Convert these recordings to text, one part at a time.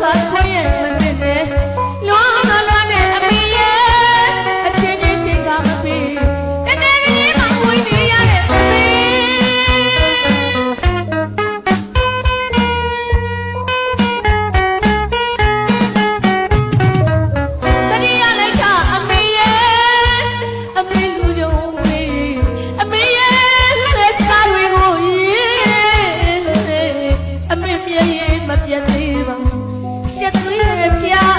ခါခွင့်ရမသိနဲ့လွန်တော့လွန်နဲ့အမေရဲ့အချင်းချင်းချင်းကမပြီးတကယ်ကြီးမှဝင်နေရတဲ့သမီးတတိယလိုက်တာအမေရဲ့အမေလူရုံမီအမေရဲ့ဆက်စားတွေကိုရေးအမေပြည့်ရင်မပြတ်သေးပါဘူး ရှက်သွေးရဲ့ဖျား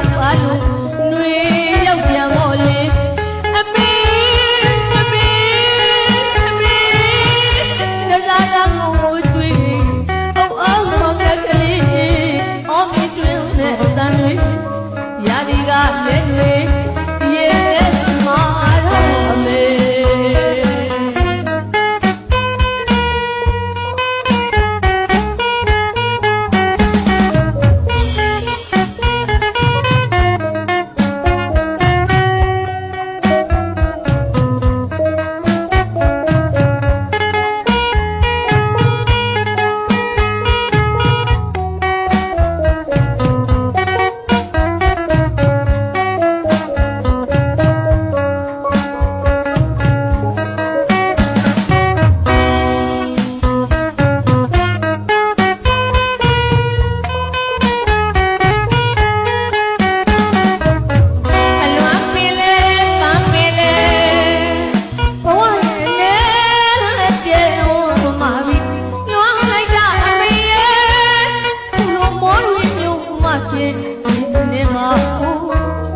နောက် Cinema.